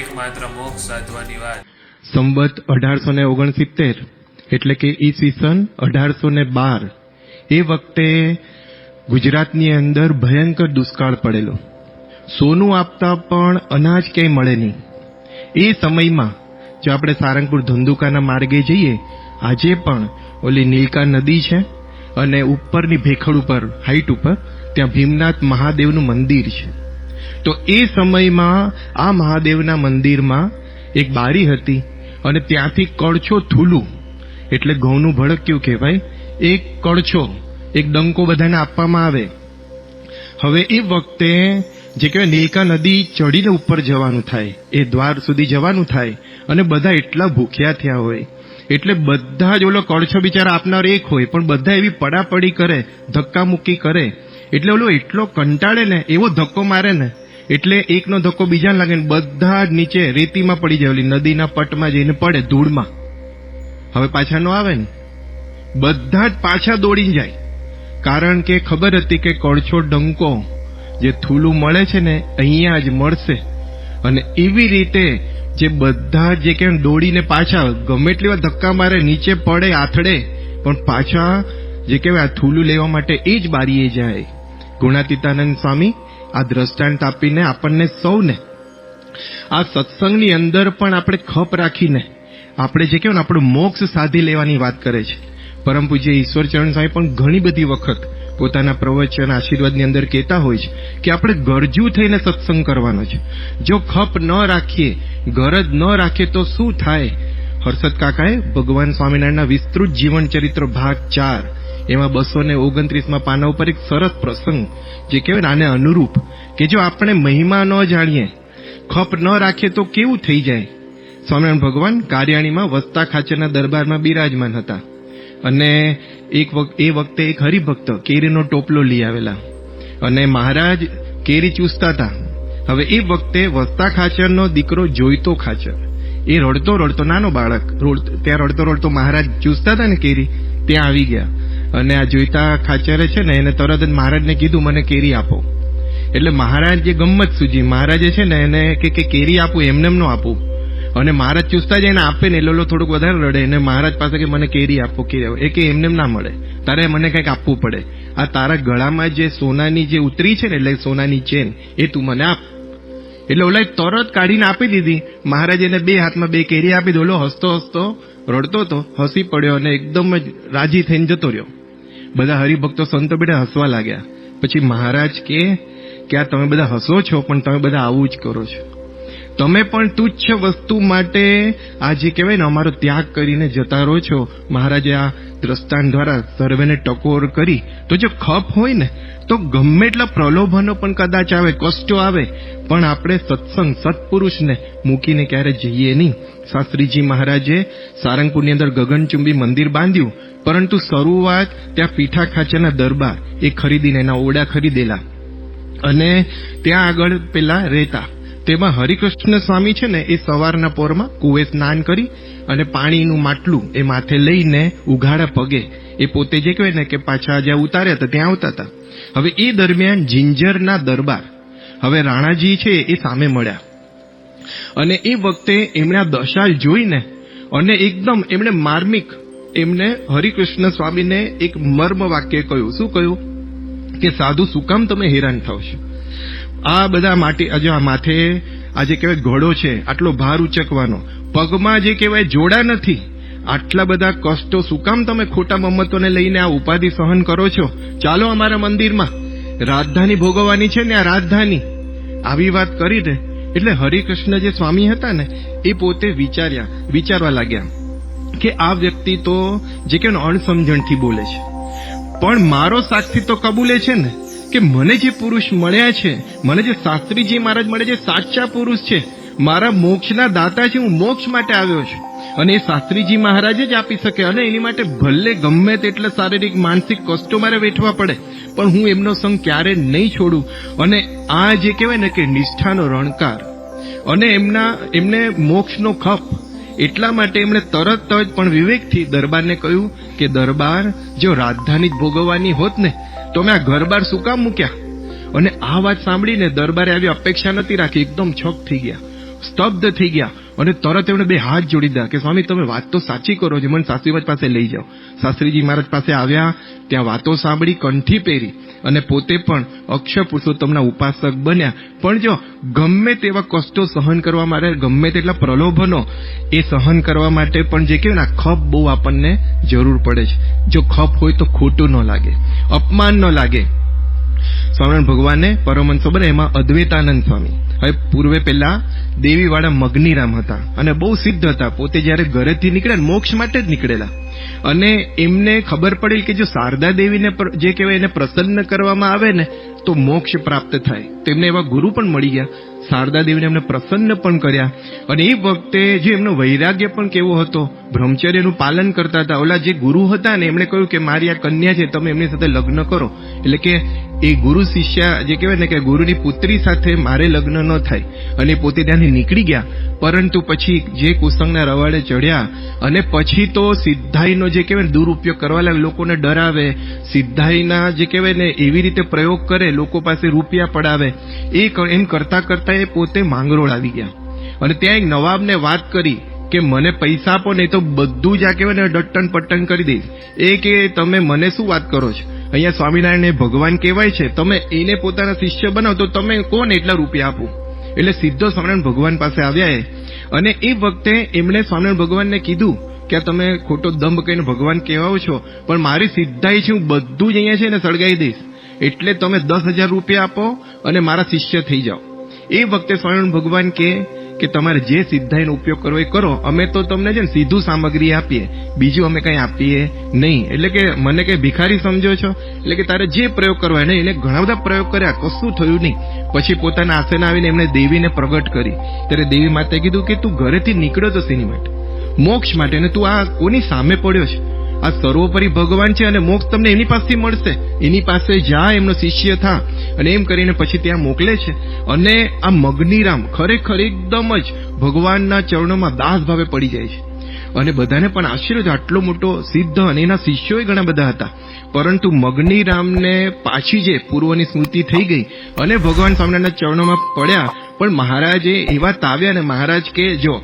એકમાત્ર મોક્ષ સાધવાની વાત. સંવત અઢારસો ને ઓગણસિત્તેર એટલે કે ઈસવીસન અઢારસો ને બાર. એ વખતે ગુજરાતની અંદર ભયંકર દુષ્કાળ પડેલો. સોનું આપતા પણ અનાજ ક્યાંય મળે નહીં. એ સમયમાં જો આપણે સારંગપુર ધંધુકાના માર્ગે જઈએ, આજે પણ ઓલી નીલકા નદી છે અને ઉપરની ભેખડ ઉપર, હાઈટ ઉપર, ત્યાં ભીમનાથ મહાદેવનું મંદિર છે. તો એ સમયમાં આ મહાદેવના મંદિરમાં એક બારી હતી અને ત્યાંથી કળછો થૂલું, એટલે ઘઉંનું ભડક્યું કહેવાય? એક કળછો, એક ડંકો બધાને આપવામાં આવે. હવે એ વખતે જે કહેવાય નીલકા નદી ચડીને ઉપર જવાનું થાય, એ દ્વાર સુધી જવાનું થાય અને બધા એટલા ભૂખ્યા થયા હોય. એટલે બધા જ ઓલો કળછો બિચારા આપનાર એક હોય, પણ બધા એવી પડાપડી કરે, ધક્કા મુક્કી કરે. એટલે ઓલો એટલો કંટાળે ને, એવો ધક્કો મારે ને એટલે એકનો ધક્કો બીજાને લાગે ને બધા જ નીચે રેતીમાં પડી જાય ઓલી નદીના પટમાં જઈને પડે, ધૂળમાં. હવે પાછા નો આવે ને? બધા જ પાછા દોડી જાય. કારણ કે ખબર હતી કે કળછો ડંકો જે થૂલું મળે છે ને, અહીંયા જ મળશે. અને એવી રીતે જે બધા જે કેમ દોડીને પાછા ગમે એટલી વાર ધક્કા મારે, નીચે પડે આથડે, પણ પાછા જે કહેવાય આ થૂલું લેવા માટે એ જ બારીએ જાય. ગુણાતીતાનંદ સ્વામી આ દ્રષ્ટાંત આપીને આપણને સૌને, આ સત્સંગની અંદર પણ આપણે ખપ રાખીને, આપણે જે કહેવાય ને, આપણું મોક્ષ સાધી લેવાની વાત કરે છે. પરમ પૂજ્ય ઈશ્વરચરણ સાહેબ પણ ઘણી બધી વખત પોતાના પ્રવચન આશીર્વાદની અંદર કહેતા હોય છે કે આપણે ગરજુ થઈને સત્સંગ કરવાનો છે. જો ખપ ન રાખીએ, ગરજ ન રાખીએ તો શું થાય? હર્ષદ કાકાએ ભગવાન સ્વામિનારાયણના વિસ્તૃત જીવન ચરિત્ર ભાગ ચાર એમાં બસો ને ઓગણત્રીસમાં પાના ઉપર એક સરસ પ્રસંગ, જે કહેવાય આને અનુરૂપ, કે જો આપણે મહિમા ન જાણીએ, ખપ ન રાખીએ તો કેવું થઈ જાય? સ્વામિનારાયણ ભગવાન કાર્યાણીમાં વસ્તા ખાચરના દરબારમાં બિરાજમાન હતા. અને એક એ વખતે એક હરિભક્ત કેરીનો ટોપલો લઈ આવેલા. અને મહારાજ કેરી ચૂસતા હતા. હવે એ વખતે વસ્તા ખાચરનો દીકરો જોઈતો ખાચર. એ રડતો રડતો નાનો બાળક ત્યાં રડતો રડતો મહારાજ ચૂસતા હતા ને કેરી, ત્યાં આવી ગયા. અને આ જોઈતા ખાચરે છે ને એને તરત જ મહારાજને કીધું, મને કેરી આપો. એટલે મહારાજ જે ગમત સૂજી, મહારાજે છે ને એને કે કે કેરી આપું એમને એમ નો આપું. અને મહારાજ ચૂસતા જઈને આપે ને લોલો થોડુંક વધારે રડે અને મહારાજ પાસે કે, મને કેરી આપો, કેરી એ કે એમને ના મળે. તારે મને કંઈક આપવું પડે. આ તારા ગળામાં જે સોનાની જે ઉતરી છે ને એટલે સોનાની ચેન, એ તું મને આપ. એટલે ઓલા તરત કાઢીને આપી દીધી. મહારાજ એને બે હાથમાં બે કેરી આપી દો ઓલો હસતો હસતો રડતો તો હસી પડ્યો અને એકદમ જ રાજી થઈને જતો રહ્યો. બધા હરિભક્તો સંતો બેટા હસવા લાગ્યા. પછી મહારાજ કે કે આ તમે બધા હસો છો, પણ તમે બધા આવું જ કરો છો. તમે પણ તુચ્છ વસ્તુ માટે આ જે કહેવાય ને, અમારો ત્યાગ કરીને જતા રહો છો. મહારાજે આ દ્રષ્ટાંત દ્વારા સર્વેને ટકોર કરી. તો જો ખપ હોય ને, તો ગમે એટલા પ્રલોભનો પણ કદાચ આવે, કષ્ટો આવે, પણ આપણે સત્સંગ, સત્પુરુષને મૂકીને ક્યારે જઈએ નહીં. શાસ્ત્રીજી મહારાજે સારંગપુરની અંદર ગગનચુંબી મંદિર બાંધ્યું. પરંતુ શરૂઆત ત્યાં પીઠા ખાચરના દરબાર એ ખરીદીને એના ઓરડા ખરીદેલા. અને ત્યાં આગળ પેલા રહેતા. તેમાં હરિકૃષ્ણ સ્વામી છે ને એ સવારના પોરમાં કુએ સ્નાન કરી અને પાણીનું માટલું એ માથે લઈને ઉઘાડા પગે એ પોતે જે કહેવાય ને કે પાછા જ્યાં ઉતાર્યા હતા ત્યાં આવતા હતા. હવે એ દરમિયાન જિંજરના દરબાર હવે રાણાજી છે એ સામે મળ્યા. અને એ વખતે એમણે આ દશા જોઈને અને એકદમ એમણે માર્મિક એમને હરિકૃષ્ણ સ્વામીને એક મર્મ વાક્ય કહ્યું. શું કહ્યું? કે સાધુ શું કામ તમે હેરાન થાવ છો? આ બધા માટે આજે આ માથે આ જે કહેવાય ઘોડો છે, આટલો ભાર ઉચકવાનો. પગમાં જે કહેવાય જોડા નથી, આટલા બધા કષ્ટો શું કામ તમે ખોટા મમ્મતોને લઈને આ ઉપાધિ સહન કરો છો? ચાલો અમારા મંદિરમાં. રાજધાની ભોગવવાની છે ને આ રાજધાની. આવી વાત કરીને, એટલે હરિકૃષ્ણ જે સ્વામી હતા ને, એ પોતે વિચાર્યા, વિચારવા લાગ્યા. કે આ વ્યક્તિ તો જે કે અણસમજણથી બોલે છે. પણ મારો સાક્ષી તો કબૂલે છે ને? કે મને જે પુરુષ મળ્યા છે, મને જે શાસ્ત્રીજી મહારાજ મળે જે સાચા પુરુષ છે, મારા મોક્ષના દાતા છે હું મોક્ષ માટે આવ્યો છું. અને એ શાસ્ત્રીજી મહારાજ જ આપી શકે અને એની માટે ભલે ગમે તેટલા શારીરિક, માનસિક કષ્ટો મારે વેઠવા પડે, પણ હું એમનો સંગ ક્યારે નહીં છોડું. અને આ જે કહેવાય ને કે નિષ્ઠાનો રણકાર. અને એમના, એમને મોક્ષનો ખપ એટલા માટે એમણે તરત જ પણ વિવેકથી દરબારને કહ્યું કે, દરબાર, જો રાજધાની ભોગવવાની હોત ને, તો મેં આ ઘર બાર શું કામ મૂક્યા? અને આ વાત સાંભળીને દરબારે આવી અપેક્ષા નથી રાખી, એકદમ છક થઈ ગયા, સ્તબ્ધ થઈ ગયા. અને તરત એમણે બે હાથ જોડી દીધા કે, સ્વામી, તમે વાત તો સાચી કરો છો, મને શાસ્ત્રી પાસે લઈ જાઓ. શાસ્ત્રીજી મહારાજ પાસે આવ્યા, ત્યાં વાતો સાંભળી, કંઠી પહેરી અને પોતે પણ અક્ષર પુરુષોત્તમના ઉપાસક બન્યા. પણ જો ગમે તેવા કષ્ટો સહન કરવા માટે, ગમે તેટલા પ્રલોભનો એ સહન કરવા માટે પણ જે કહેવાય ને ખપ બહુ આપણને જરૂર પડે છે. જો ખપ હોય તો ખોટું ન લાગે, અપમાન ન લાગે. સ્વામિનારાયણ ભગવાને પરમહંસો બને એમાં અદ્વૈતાનંદ સ્વામી. હવે પૂર્વે પહેલા દેવીવાળા મગ્નીરામ હતા અને બહુ સિદ્ધ હતા. પોતે જ્યારે ઘરેથી નીકળ્યા મોક્ષ માટે જ નીકળેલા. અને એમને ખબર પડી કે જો શારદા દેવીને જે કહેવાય એને પ્રસન્ન કરવામાં આવે ને, તો મોક્ષ પ્રાપ્ત થાય. તેમને એવા ગુરુ પણ મળી ગયા. શારદા દેવીને એમને પ્રસન્ન પણ કર્યા. અને એ વખતે જે એમનો વૈરાગ્ય પણ કેવો હતો, બ્રહ્મચર્યનું પાલન કરતા હતા. ઓલા જે ગુરુ હતા ને, એમણે કહ્યું કે મારી આ કન્યા છે, તમે એમની સાથે લગ્ન કરો. એટલે કે એ ગુરુ શિષ્ય જે કહેવાય ને કે ગુરુની પુત્રી સાથે મારે લગ્ન ન થાય અને પોતે ત્યાંથી નીકળી ગયા. પરંતુ પછી જે કુસંગના રવાડે ચડ્યા અને પછી તો સિદ્ધાઈનો જે કહેવાય દુરુપયોગ કરવા લાગે લોકોને ડરાવે સિદ્ધાઈના જે કહેવાય ને એવી રીતે પ્રયોગ કરે, લોકો પાસે રૂપિયા પડાવે. એ એમ કરતા કરતા એ પોતે માંગરોળ આવી ગયા. અને ત્યાં એક નવાબને વાત કરી. કે મને પૈસા આપો, નહીં તો બધું જ આ કહેવાય ને ડટ્ટન પટ્ટન કરી દઈશ. એ કે તમે મને શું વાત કરો છો? અહીંયા સ્વામિનારાયણ એ ભગવાન કહેવાય છે, તમે એને પોતાના શિષ્ય બનાવો, તો તમે કોને એટલા રૂપિયા આપો? એટલે સીધો સ્વામિનારાયણ ભગવાન પાસે આવ્યા અને એ વખતે એમણે સ્વામિનારાયણ ભગવાનને કીધું કે તમે ખોટો દંભ કહીને ભગવાન કહેવાઓ છો, પણ મારી સિદ્ધાઈ છે, હું બધું જ અહીંયા છે ને સળગાવી દઈશ. એટલે તમે દસ હજાર રૂપિયા આપો અને મારા શિષ્ય થઈ જાઓ. એ વખતે સ્વામિનારાયણ ભગવાન કે કે તમારે જે સિદ્ધાઈનો ઉપયોગ કરવો એ કરો. અમે તો તમને છે ને સીધું સામગ્રી આપીએ. બીજું અમે કઈ આપીએ નહીં. એટલે કે મને કઈ ભિખારી સમજો છો? એટલે કે તારે જે પ્રયોગ કરવા નહીં એને ઘણા બધા પ્રયોગ કર્યા. કશું થયું નહીં. પછી પોતાના આસન આવીને એમણે દેવીને પ્રગટ કરી. ત્યારે દેવી માતાએ કીધું કે તું ઘરેથી નીકળ્યો તો શેની માટે? મોક્ષ માટે. અને તું આ કોની સામે પડ્યો છે? આ સર્વોપરી ભગવાન છે અને મોક્ષ તમને એની પાસેથી મળશે. એની પાસે જા, એમનો શિષ્ય થા. અને એમ કરીને પછી ત્યાં મોકલે છે. અને આ મગનીરામ ખરેખર એકદમ જ ભગવાનના ચરણોમાં દાસ ભાવે પડી જાય છે. અને બધાને પણ આશ્ચર્ય આટલો મોટો સિદ્ધ અને એના શિષ્યોય ઘણા બધા હતા. પરંતુ મગનીરામને પાછી જે પૂર્વની સ્મૃતિ થઈ ગઈ અને ભગવાન સ્વામિનારાયણના ચરણોમાં પડ્યા, પણ મહારાજે એવા તાવ્યા ને મહારાજ કે, જો,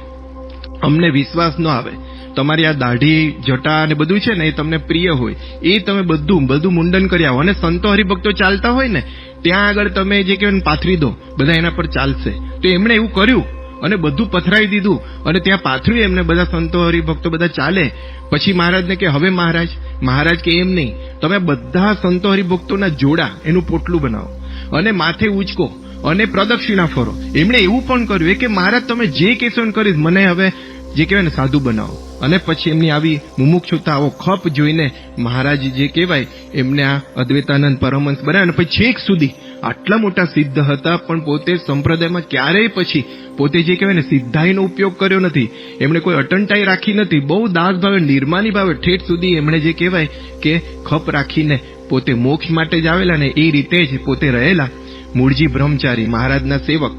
અમને વિશ્વાસ ન આવે તમારી આ દાઢી, જટા અને બધું છે ને એ તમને પ્રિય હોય, એ તમે બધું બધું મુંડન કરી આવો. અને સંતો હરિભક્તો ચાલતા હોય ને, ત્યાં આગળ તમે જે કહેવાય પાથરી દો, બધા એના પર ચાલશે. તો એમણે એવું કર્યું અને બધું પથરાઈ દીધું. અને ત્યાં પાથર્યું એમને, બધા સંતો હરિભક્તો બધા ચાલે. પછી મહારાજને કે, હવે મહારાજ મહારાજ કે એમ નહીં, તમે બધા સંતો હરિભક્તોના જોડા એનું પોટલું બનાવો. અને માથે ઉચકો અને પ્રદક્ષિણા ફરો. એમણે એવું પણ કર્યું. કે, મહારાજ, તમે જે કહેશો ને કરીશ, મને હવે જે કહેવાય ને સાધુ બનાવો. અને પછી એમની આવી મુમુક્ષુતા આવો ખપ જોઈને મહારાજ જે કહેવાય, એમને આ અદ્વૈતાનંદ પરમહંસ બનાવ્યા અને પછી છેક સુધી આટલા મોટા સિદ્ધ હતા, પણ પોતે સંપ્રદાયમાં ક્યારેય પછી પોતે જે કહેવાય ને સિદ્ધાઈનો ઉપયોગ કર્યો નથી. એમણે કોઈ અટંટાઈ રાખી નથી. બહુ દાસ ભાવે, નિર્માની ભાવે ઠેઠ સુધી એમણે જે કહેવાય કે ખપ રાખીને પોતે મોક્ષ માટે જ આવેલા ને એ રીતે જ પોતે રહેલા મૂળજી બ્રહ્મચારી, મહારાજના સેવક.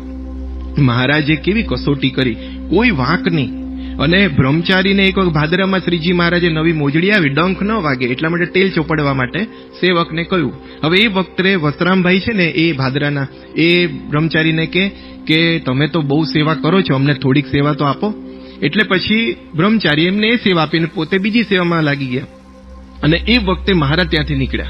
મહારાજે કેવી કસોટી કરી. કોઈ વાંક નહીં. અને બ્રહ્મચારીને એક વખત ભાદરામાં શ્રીજી મહારાજે નવી મોજડી આવી, ડંખ ન વાગે, એટલા માટે તેલ ચોપડવા માટે સેવકને કહ્યું. હવે એ વખતે વસરામભાઈ છે ને, એ ભાદરાના, એ બ્રહ્મચારીને કે કે તમે તો બહુ સેવા કરો છો, અમને થોડીક સેવા તો આપો. એટલે પછી બ્રહ્મચારી એમને એ સેવા આપીને પોતે બીજી સેવામાં લાગી ગયા. અને એ વખતે મહારાજ ત્યાંથી નીકળ્યા.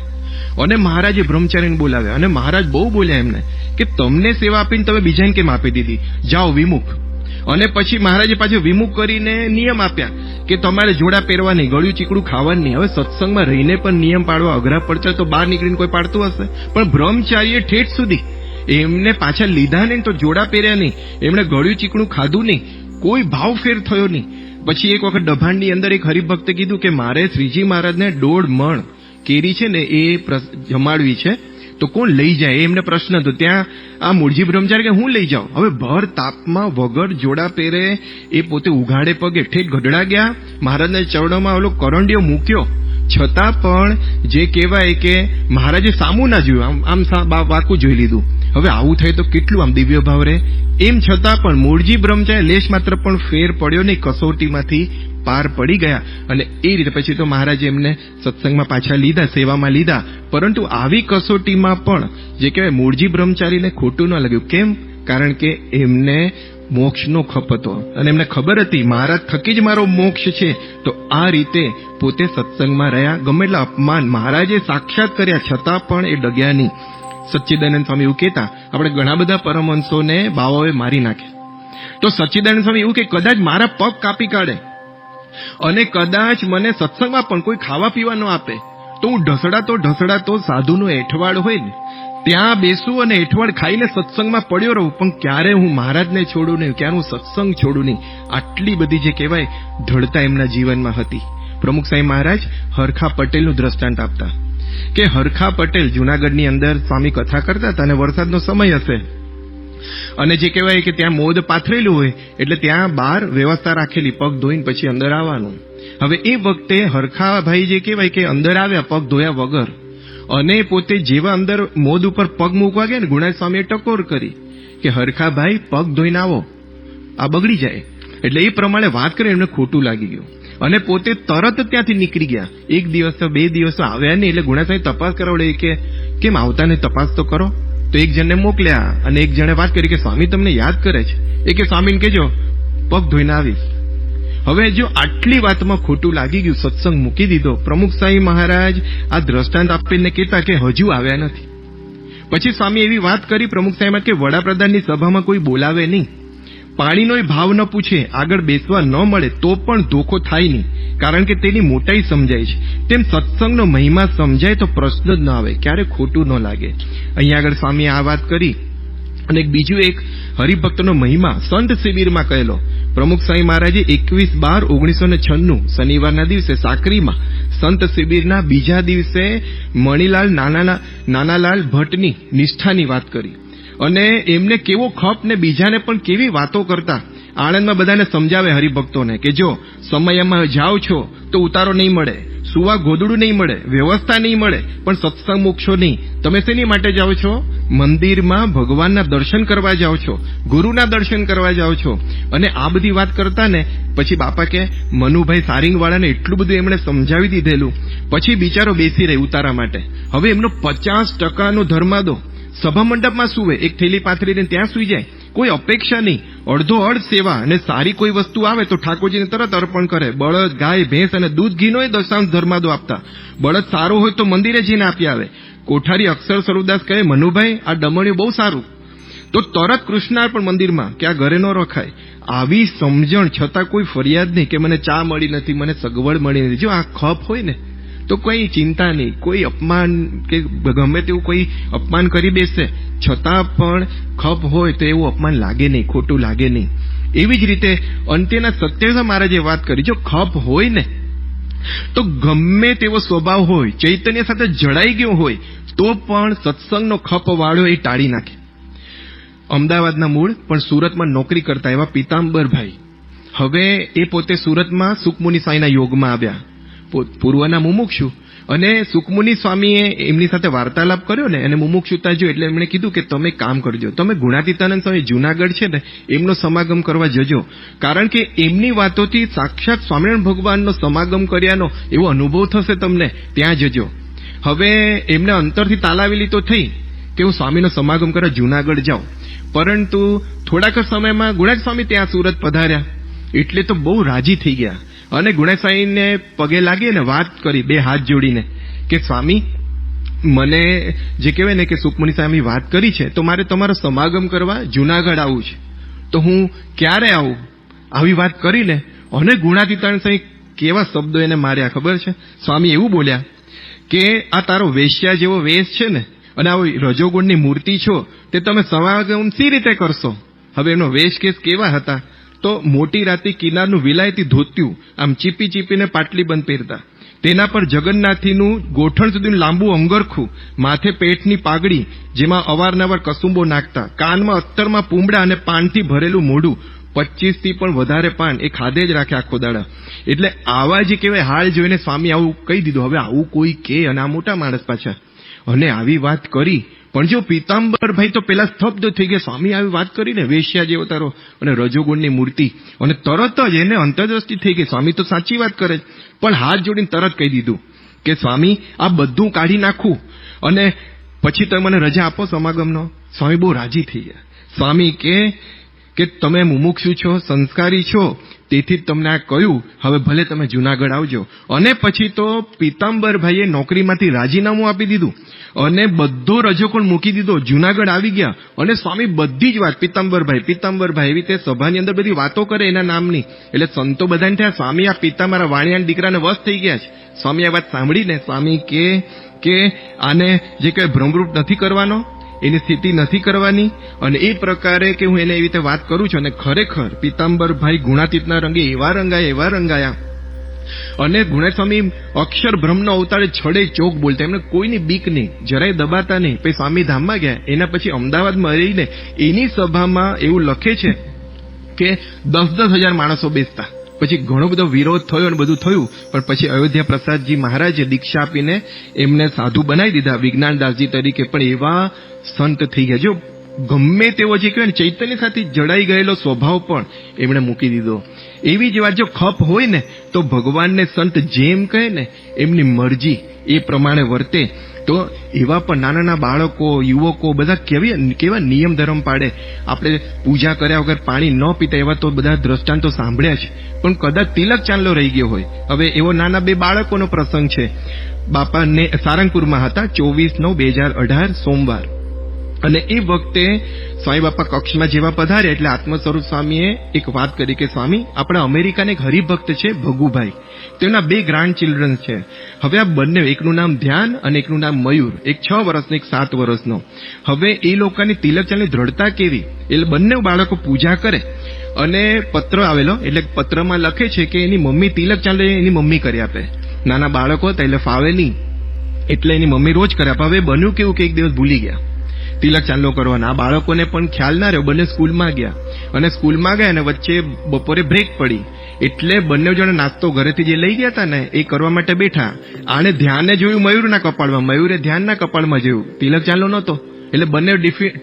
અને મહારાજે બ્રહ્મચારીને બોલાવ્યા. અને મહારાજ બહુ બોલ્યા એમને કે, તમને સેવા આપીને તમે બીજાને કેમ આપી દીધી? જાઓ વિમુખ. અને પછી મહારાજે પાછું વિમુખ કરીને નિયમ આપ્યા કે તમારે જોડા પહેરવા નહીં, ગળ્યું ચીકડું ખાવાનું નહીં. હવે સત્સંગમાં રહીને પણ નિયમ પાડવા અઘરા પડશે તો બહાર નીકળીને કોઈ પાડતું હશે? પણ બ્રહ્મચારીએ ઠેઠ સુધી એમને પાછા લીધા નહીં, તો જોડા પહેર્યા નહીં. એમણે ગળ્યું ચીકણું ખાધું નહીં. કોઈ ભાવ ફેર થયો નહીં. પછી એક વખત ડભાણની અંદર એક હરિભક્તે કીધું કે મારે શ્રીજી મહારાજને દોઢ મણ કેરી છે ને એ જમાડવી છે. તો કોણ લઈ જાય એ એમને પ્રશ્ન હતો. ત્યાં આ મૂળજી બ્રહ્મચારી કે હું લઈ જાઉં. હવે ભર તાપમાં વગર જોડા પહેરે એ પોતે ઉઘાડે પગે. ઠેઠ ગઢડા ગયા. મહારાજના ચરણોમાં ઓલો કરંડિયો મૂક્યો. છતાં પણ જે કહેવાય કે મહારાજે સામું ના જોયું. આમ આમ વાકું જોઈ લીધું. હવે આવું થાય તો કેટલું આમ દિવ્ય ભાવ રહે? એમ છતાં પણ મૂળજી બ્રહ્મચારી લેશ માત્ર પણ ફેર પડ્યો નહીં, કસોટીમાંથી પાર પડી ગયા અને એ રીતે પછી તો મહારાજે એમને સત્સંગમાં પાછા લીધા, સેવામાં લીધા. પરંતુ આવી કસોટીમાં પણ જે કહેવાય મૂળજી બ્રહ્મચારીને ખોટું ન લાગ્યું. કેમ? કારણ કે એમને મોક્ષનો ખપ હતો. અને એમને ખબર હતી, મહારાજ, થકી જ મારો મોક્ષ છે. તો આ રીતે પોતે સત્સંગમાં રહ્યા. ગમે એટલા અપમાન મહારાજે સાક્ષાત કર્યા. છતાં પણ એ ડગ્યા નહીં. સચ્ચિદાનંદ સ્વામી એવું કહેતા, આપણે ઘણા બધા પરમહંસોને બાવાઓએ મારી નાખ્યા. તો સચ્ચિદાનંદ સ્વામી એવું કે, કદાચ મારા પગ કાપી કાઢે. અને કદાચ મને સત્સંગમાં પણ કોઈ ખાવા પીવા ન આપે. તો હું ઢસડાતો ઢસડાતો સાધુનો એઠવાડ હોય ને, ત્યાં બેસું અને એઠવાડ ખાઈને સત્સંગમાં પડ્યો રહું. પણ ક્યારે હું મહારાજને છોડું નહીં, ક્યારે હું સત્સંગ છોડું નહીં? આટલી બધી જે કહેવાય, ધડતા એમના જીવનમાં હતી. પ્રમુખ સાંઈ મહારાજ, હરખા પટેલનું દ્રષ્ટાંત આપતા. કે હરખા પટેલ જુનાગઢની અંદર સ્વામી કથા કરતા હતા અને વરસાદનો સમય હશે. અને જે કહેવાય કે ત્યાં મોદ પાથરેલું હોય, એટલે ત્યાં બહાર વ્યવસ્થા રાખેલી, પગ ધોઈને પછી અંદર આવવાનું. હવે એ વખતે હરખાભાઈ જે કહેવાય કે અંદર આવ્યા, પગ ધોયા વગર, અને પોતે જેવા અંદર મોદ ઉપર પગ મૂકવા ગયા ને ગુણાજ સ્વામીએ ટકોર કરી કે હરખાભાઈ પગ ધોઈને આવો. આ બગડી જાય. એટલે એ પ્રમાણે વાત કરી, એમને ખોટું લાગી ગયું. અને પોતે તરત ત્યાંથી નીકળી ગયા. એક દિવસ, બે દિવસ આવ્યા નહીં, એટલે ગુણાસાઈ તપાસ કરાવડે કે, કેમ આવતા ને તપાસ તો કરો? તો એક જણને મોકલ્યા અને એક જણે વાત કરી કે, સ્વામી, તમને યાદ કરે છે. એ કે, સ્વામીને કેજો પગ ધોઈને આવીશ. હવે જો આટલી વાતમાં ખોટું લાગી ગયું, સત્સંગ મૂકી દીધો, પ્રમુખ સાંઈ મહારાજ આ દ્રષ્ટાંત આપીને કહેતા કે, હજુ આવ્યા નથી. પછી સ્વામી એવી વાત કરી પ્રમુખ સાહેબ કે, વડાપ્રધાનની સભામાં કોઈ બોલાવે નહીં. પાણીનો ભાવ ન પૂછે, આગળ બેસવા ન મળે, તો પણ ધોખો થાય નહીં. કારણ કે તેની મોટાઈ સમજાય છે. તેમ સત્સંગનો મહિમા સમજાય તો પ્રશ્ન જ ન આવે, ક્યારે ખોટું ન લાગે. અહીંયા આગળ સ્વામીએ આ વાત કરી. અને બીજું એક હરિભક્તનો મહિમા સંત શિબિરમાં કહેલો. પ્રમુખ સાંઈ મહારાજે એકવીસ બાર ઓગણીસો ને છન્નું શનિવારના દિવસે સાકરીમાં સંત શિબિરના બીજા દિવસે મણિલાલ નાના નાનાલાલ ભટ્ટની નિષ્ઠાની વાત કરી. અને એમને કેવો ખપ ને બીજાને પણ કેવી વાતો કરતા. આણંદમાં બધાને સમજાવે હરિભક્તોને કે જો સમયમાં જાઓ છો તો ઉતારો નહીં મળે, સુવા ગોદડું નહીં મળે, વ્યવસ્થા નહીં મળે, પણ સત્સંગ મૂકશો નહીં. તમે શેની માટે જાઓ છો? મંદિરમાં ભગવાનના દર્શન કરવા જાઓ છો, ગુરુના દર્શન કરવા જાઓ છો. અને આ બધી વાત કરતા ને પછી બાપા કે મનુભાઈ સારિંગવાળાને એટલું બધું એમણે સમજાવી દીધેલું. પછી બિચારો બેસી રહે ઉતારા માટે. હવે એમનો પચાસ ટકાનો ધર્માદો સભા મંડપમાં સુવે, એક થેલી પાથરીને ત્યાં સુઈ જાય. કોઈ અપેક્ષા નહીં. અડધો અડધ સેવા અને સારી કોઈ વસ્તુ આવે તો ઠાકોરજીને તરત અર્પણ કરે. બળદ, ગાય, ભેંસ અને દૂધ ઘીનો દશાંશ ધર્માદો આપતા. બળદ સારો હોય તો મંદિરે જઈને આપી આવે. કોઠારી અક્ષર સ્વરૂપદાસ કહે, મનુભાઈ, આ ડમણ્યું બહુ સારું. તો તરત કૃષ્ણાર્પણ મંદિરમાં, કે આ ઘરે ન રખાય. આવી સમજણ છતાં કોઈ ફરિયાદ નહીં કે મને ચા મળી નથી, મને સગવડ મળી નથી. જો આ ખપ હોય ને તો કોઈ ચિંતા નહીં, કોઈ અપમાન કે ગમે તેવું કોઈ અપમાન કરી બેસે, છતાં પણ ખપ હોય તો એવું અપમાન લાગે નહીં, ખોટું લાગે નહીં. એવી જ રીતે અંત્યના સત્યસા મહારાજે વાત કરી, જો ખપ હોય ને, તો ગમે તેવો સ્વભાવ હોય, ચૈતન્ય સાથે જડાઈ ગયો હોય, તો પણ સત્સંગનો ખપ વાળો એ ટાળી નાખે. અમદાવાદના મૂળ, પણ સુરતમાં નોકરી કરતા એવા પિતાંબરભાઈ. હવે એ પોતે સુરતમાં સુકમુનિ સાંઈના યોગમાં આવ્યા. પૂર્વના મુમુક્ષુ. અને સુકમુનિ સ્વામીએ એમની સાથે વાર્તાલાપ કર્યો ને, અને મુમુક્ષુતા જો એટલે એમણે કીધું કે તમે કામ કરજો. તમે ગુણાતીતાનંદ સ્વામી જુનાગઢ છે ને, એમનો સમાગમ કરવા જજો. કારણ કે એમની વાતોથી સાક્ષાત સ્વામિનારાયણ ભગવાનનો સમાગમ કર્યાનો એવો અનુભવ થશે તમને, ત્યાં જજો. હવે એમને અંતરથી તાલાવેલી તો થઈ કે હું સ્વામીનો સમાગમ કરવા જુનાગઢ જાઉં. પરંતુ થોડાક સમયમાં ગુણાજ સ્વામી ત્યાં સુરત પધાર્યા. એટલે તો બહુ રાજી થઈ ગયા. અને ગુણેસાઈને પગે લાગી અને વાત કરી, બે હાથ જોડીને, કે સ્વામી, મને જે કહેવાય ને કે સુખમુનિ સ્વામી વાત કરી છે, તો મારે તમારો સમાગમ કરવા જુનાગઢ આવવું છે. તો હું ક્યારે આવું? આવી વાત કરીને, અને ગુણાતીતાણ સાંઈ કેવા શબ્દો એને માર્યા, ખબર છે? સ્વામી એવું બોલ્યા કે આ તારો વેશ્યા જેવો વેશ છે ને, અને આવો રજોગુણની મૂર્તિ છો, તે તમે સમાગમ સી રીતે કરશો? હવે એમનો વેશ કેસ કેવા હતા? તો મોટી રાતી કિનારનું વિલાયતી ધોત્યું આમ ચીપી ચીપીને પાટલી બંધ પહેરતા. તેના પર જગન્નાથીનું ગોઠણ સુધીનું લાંબુ અંગરખું, માથે પેટની પાઘડી જેમાં અવારનવાર કસુંબો નાખતા, કાનમાં અત્તરમાં પૂંબડા અને પાનથી ભરેલું મોઢું પચીસથી પણ વધારે પાન એ ખાધે જ રાખે આખો દાડા. એટલે આવા જે કહેવાય, હાલ જોઈને સ્વામી આવું કહી દીધું, હવે આવું કોઈ કે અને આ મોટા માણસ પાછા. અને આવી વાત કરી પણ જો પીતાંબરભાઈ તો પેલા સ્તબ્ધ થઈ ગયા. સ્વામી આવી વાત કરીને વેશ્યા જેવો તારો અને રજોગુણની મૂર્તિ અને તરત જ એને અંતરદ્રષ્ટિ થઈ ગઈ. સ્વામી તો સાચી વાત કરે પણ હાથ જોડીને તરત કહી દીધું કે, સ્વામી, આ બધું કાઢી નાખું અને પછી તમે મને રજા આપો સમાગમનો. સ્વામી બહુ રાજી થઈ ગયા. સ્વામી કે કે તમે મુમુક્ષુ છો, સંસ્કારી છો તેથી જ તમને આ કહ્યું, હવે ભલે તમે જુનાગઢ આવજો. અને પછી તો પીતાંબરભાઈએ નોકરીમાંથી રાજીનામું આપી દીધું. અને બધો રજોકોણ મૂકી દીધો? જુનાગઢ આવી ગયા. અને સ્વામી બધી જ વાત, પીતાંબરભાઈ પીતાંબરભાઈ એવી રીતે સભાની અંદર બધી વાતો કરે એના નામની. એટલે સંતો બધાને થયા, સ્વામી, આ પિતા મારા વાણિયાના દીકરાને વશ થઈ ગયા છે. સ્વામી આ વાત સાંભળીને સ્વામી કે કે આને જે કંઈ ભ્રમરૂપ નથી કરવાનો? એની સ્થિતિ નથી કરવાની અને એ પ્રકારે કે હું એને એવી રીતે વાત કરું છું અને ખરેખર પીતાંબરભાઈ ગુણાતીતના રંગે એવા રંગાયા એવા રંગાયા. અને ગુણેશ સ્વામી અક્ષર બ્રહ્મનો અવતારે છડે ચોક બોલતા. એમને કોઈની બીક નહીં, જરાય દબાતા નહીં. પછી સ્વામી ધામમાં ગયા. એના પછી અમદાવાદમાં રહીને એની સભામાં એવું લખે છે કે દસ દસ હજાર માણસો બેસતા. પછી ઘણો બધો વિરોધ થયો અને બધું થયું, પણ પછી અયોધ્યા પ્રસાદજી મહારાજે દીક્ષા આપીને એમને સાધુ બનાવી દીધા, વિજ્ઞાનદાસજી તરીકે. પણ એવા સંત થઈ ગયા. જો ગમે તેવો જે કહેવાય ચૈતન્ય સાથે જડાઈ ગયેલો સ્વભાવ પણ એમણે મૂકી દીધો. એવી જ વાત જો ખપ હોય ને, તો ભગવાનને સંત જેમ કહે ને, એમની મરજી એ પ્રમાણે વર્તે. તો એવા પણ નાના નાના બાળકો, યુવકો બધા કેવી કેવા નિયમ ધર્મ પાડે? આપણે પૂજા કર્યા વગર પાણી ન પીતા એવા તો બધા દ્રષ્ટાંતો સાંભળ્યા છે. પણ કદાચ તિલક ચાંદલો રહી ગયો હોય. હવે એવો નાના બે બાળકોનો પ્રસંગ છે. બાપા ને સારંગપુરમાં હતા ચોવીસ નવ બે હજાર અઢાર સોમવાર. અને એ વખતે સ્વામી બાપા કક્ષમાં જેવા પધાર્યા એટલે આત્મસ્વરૂપ સ્વામીએ એક વાત કરી કે સ્વામી, આપણા અમેરિકાના એક હરિભક્ત છે ભગુભાઈ. તેમના બે ગ્રાન્ડ ચિલ્ડ્રન છે. હવે આ બંને, એકનું નામ ધ્યાન અને એકનું નામ મયુર. એક છ વર્ષનો, એક સાત વર્ષનો. હવે એ લોકોની તિલક ચાલની દ્રઢતા કેવી? એટલે બંને બાળકો પૂજા કરે અને પત્ર આવેલો, એટલે પત્રમાં લખે છે કે એની મમ્મી તિલક ચાલે, એની મમ્મી કરી આપે. નાના બાળકો હતા, એટલે ફાવે નહીં. એટલે એની મમ્મી રોજ કરે. આપે હવે બન્યું કેવું કે એક દિવસ ભૂલી ગયા. તિલક ચાંદલો કરવાના. આ બાળકોને પણ ખ્યાલ ના રહ્યો, બંને સ્કૂલમાં ગયા. અને સ્કૂલમાં ગયા અને વચ્ચે બપોરે બ્રેક પડી. એટલે બંને જણે નાસ્તો ઘરેથી જે લઈ ગયા હતા ને, એ કરવા માટે બેઠા. આને ધ્યાને જોયું મયુરના કપાળમાં. મયુરે ધ્યાનના કપાળમાં જોયું. તિલક ચાંદલો નહોતો. એટલે બંને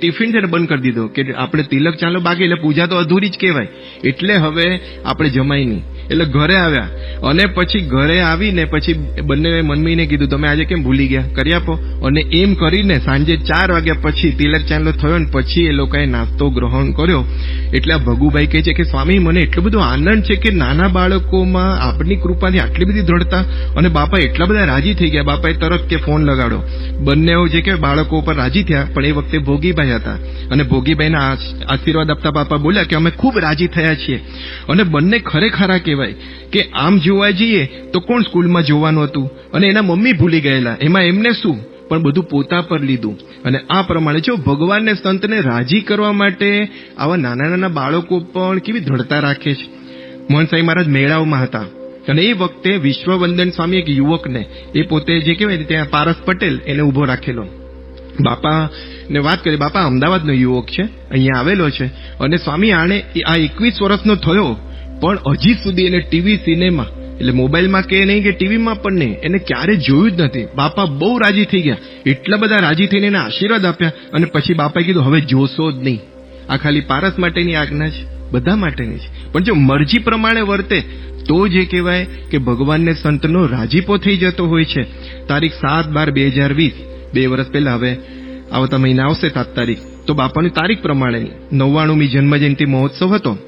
ટિફિન છે ને બંધ કરી દીધો. કે આપણે તિલક ચાંદલો બાકી, એટલે પૂજા તો અધૂરી જ કહેવાય. એટલે હવે આપણે જમાય નહીં. એટલે ઘરે આવ્યા. અને પછી ઘરે આવીને પછી બંને મનમીને કીધું, તમે આજે કેમ ભૂલી ગયા? કરી આપો. અને એમ કરીને સાંજે ચાર વાગ્યા પછી તિલક ચાંદલો થયો ને પછી એ લોકોએ નાસ્તો ગ્રહણ કર્યો. એટલે આ ભગુભાઈ કહે છે કે, સ્વામી, મને એટલો બધો આનંદ છે કે નાના બાળકોમાં આપની કૃપાની આટલી બધી દ્રઢતા અને બાપા એટલા બધા રાજી થઈ ગયા. બાપાએ તરત કે ફોન લગાડો બંને જે કે બાળકો ઉપર રાજી થયા, પણ એ વખતે ભોગીભાઈ હતા. અને ભોગીભાઈના આશીર્વાદ આપતા બાપા બોલ્યા કે, અમે ખૂબ રાજી થયા છીએ. અને બંને ખરેખરા કહેવાય કે આમ જોવા જઈએ તો કોણ સ્કૂલમાં જોવાનું હતું? અને એના મમ્મી ભૂલી ગયેલા. એમાં એમને શું? પણ બધું પોતા પર લીધું. અને આ પ્રમાણે જો ભગવાનને, સંતને રાજી કરવા માટે આવા નાના નાના બાળકો પણ કેવી દ્રઢતા રાખે છે? મોહન મહારાજ મેળાઓમાં હતા. અને એ વખતે વિશ્વવંદન સ્વામી એક યુવકને, એ પોતે જે કહેવાય ને ત્યાં પારસ પટેલ એને ઊભો રાખેલો. બાપા ને વાત કરી, બાપા, અમદાવાદનો યુવક છે, અહીંયા આવેલો છે. અને સ્વામી આણે, આ એકવીસ વર્ષનો થયો. પણ હજી સુધી એને ટીવી, સિનેમા, એટલે મોબાઈલમાં કે નહીં કે ટીવીમાં પણ નહીં, એને ક્યારે જોયું જ નથી. બાપા બહુ રાજી થઈ ગયા. એટલા બધા રાજી થઈને એને આશીર્વાદ આપ્યા અને પછી બાપાએ કીધું, હવે જોશો જ નહીં. આ ખાલી પારસ માટેની આજ્ઞા છે, બધા માટેની છે. પણ જો મરજી પ્રમાણે વર્તે, તો જે કહેવાય કે ભગવાનને સંતનો રાજીપો થઈ જતો હોય છે. તારીખ સાત બાર બે હજાર વીસ, બે વર્ષ પહેલા હવે, આવતા મહિના આવશે સાત તારીખ. તો બાપાની તારીખ પ્રમાણે નવ્વાણુંમી જન્મજયંતિ મહોત્સવ હતો.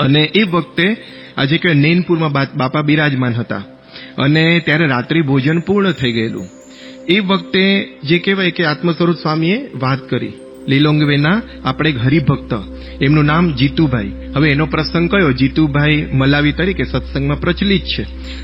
અને એ વખતે આજે કે નૈનપુરમાં બાપા બિરાજમાન હતા. અને ત્યારે રાત્રિ ભોજન પૂર્ણ થઈ ગયેલું. એ વખતે જે કહેવાય કે આત્મ સ્વરૂપ સ્વામીએ વાત કરી. લીલોંગવેના આપણે એક હરિભક્ત, એમનું નામ જીતુભાઈ. હવે એનો પ્રસંગ કયો? જીતુભાઈ મલાવી તરીકે સત્સંગમાં પ્રચલિત છે.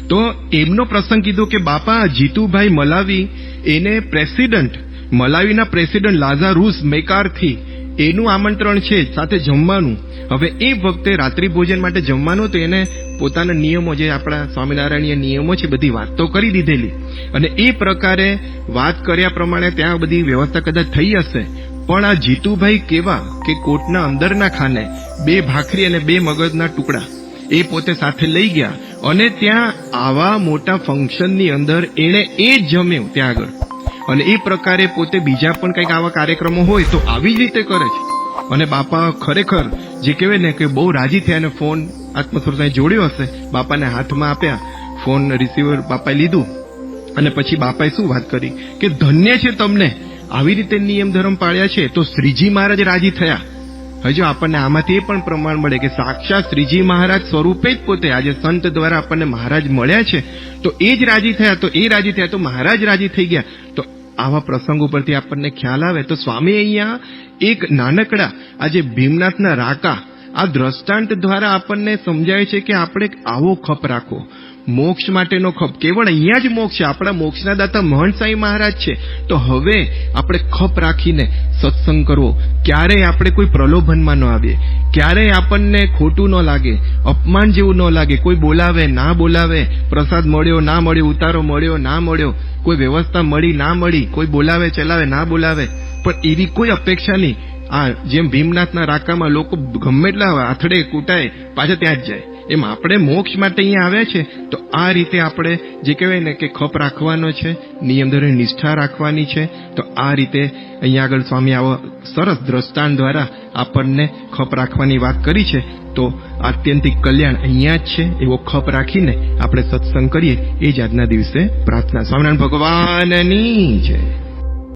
તો એમનો પ્રસંગ કીધો કે, બાપા, જીતુભાઈ મલાવી, એને પ્રેસિડન્ટ, મલાવીના પ્રેસિડન્ટ લાઝારુસ મેકારથી એનું આમંત્રણ છે, સાથે જમવાનું. હવે એ વખતે રાત્રિ ભોજન માટે જમવાનું તો એને પોતાના નિયમો જે આપણા સ્વામિનારાયણીય નિયમો છે, બધી વાત તો કરી દીધેલી. અને એ પ્રકારે વાત કર્યા પ્રમાણે ત્યાં બધી વ્યવસ્થા કદાચ થઈ હશે. પણ આ જીતુભાઈ કેવા કે કોટના અંદરના ખાને બે ભાખરી અને બે મગજના ટુકડા એ પોતે સાથે લઈ ગયા. અને ત્યાં આવા મોટા ફંક્શનની અંદર એણે એ જ જમ્યું ત્યાં આગળ. અને એ પ્રકારે પોતે બીજા પણ કંઈક આવા કાર્યક્રમો હોય તો આવી જ રીતે કરે છે. અને બાપા ખરેખર જે કહેવાય ને કે બહુ રાજી થયા અને ફોન આત્મસ્વરૂપ જોડ્યો હશે, બાપાને હાથમાં આપ્યા, ફોન રિસીવર બાપાએ લીધું, અને પછી બાપાએ શું વાત કરી? કે ધન્ય છે તમને, આવી રીતે નિયમ ધર્મ પાળ્યા છે તો શ્રીજી મહારાજ રાજી થયા. હજુ આપણને આમાંથી એ પણ પ્રમાણ મળે કે સાક્ષાત શ્રીજી મહારાજ સ્વરૂપે જ પોતે આજે સંત દ્વારા આપણને મહારાજ મળ્યા છે, તો એ જ રાજી થયા, તો એ રાજી થયા, તો મહારાજ રાજી થઈ ગયા, તો આવા પ્રસંગ ઉપરથી આપણને ખ્યાલ આવે તો સ્વામી અહીંયા એક નાનકડા આજે ભીમનાથના રાકા, આ દ્રષ્ટાંત દ્વારા આપણને સમજાય છે કે આપણે આવો ખપ રાખવો. મોક્ષ માટેનો ખપ. કેવળ અહીંયા જ મોક્ષ છે. આપણા મોક્ષના દાતા મહંત મહારાજ છે. તો હવે આપણે ખપ રાખીને સત્સંગ કરવો. ક્યારેય આપણે કોઈ પ્રલોભનમાં ન આવીએ. ક્યારેય આપણને ખોટું ન લાગે, અપમાન જેવું ન લાગે. કોઈ બોલાવે, ના બોલાવે, પ્રસાદ મળ્યો, ના મળ્યો, ઉતારો મળ્યો, ના મળ્યો. કોઈ વ્યવસ્થા મળી, ના મળી. કોઈ બોલાવે, ચલાવે, ના બોલાવે. પણ એવી કોઈ અપેક્ષા નહીં. આ જેમ ભીમનાથના રાકામાં લોકો ગમે એટલા આથડે કૂટાય, પાછા ત્યાં જ જાય. એમ આપણે મોક્ષ માટે અહીંયા આવ્યા છે, તો આ રીતે આપણે જે કહેવાય ને કે ખપ રાખવાનો છે, નિયમ ધોરણ નિષ્ઠા રાખવાની છે, તો આ રીતે અહીંયા આગળ સ્વામી આવો સરસ દ્રષ્ટાંત દ્વારા આપણને ખપ રાખવાની વાત કરી છે, તો આત્યંતિક કલ્યાણ અહીંયા જ છે, એવો ખપ રાખીને આપણે સત્સંગ કરીએ, એ જ આજના દિવસે પ્રાર્થના. સ્વામિનારાયણ ભગવાનની જય.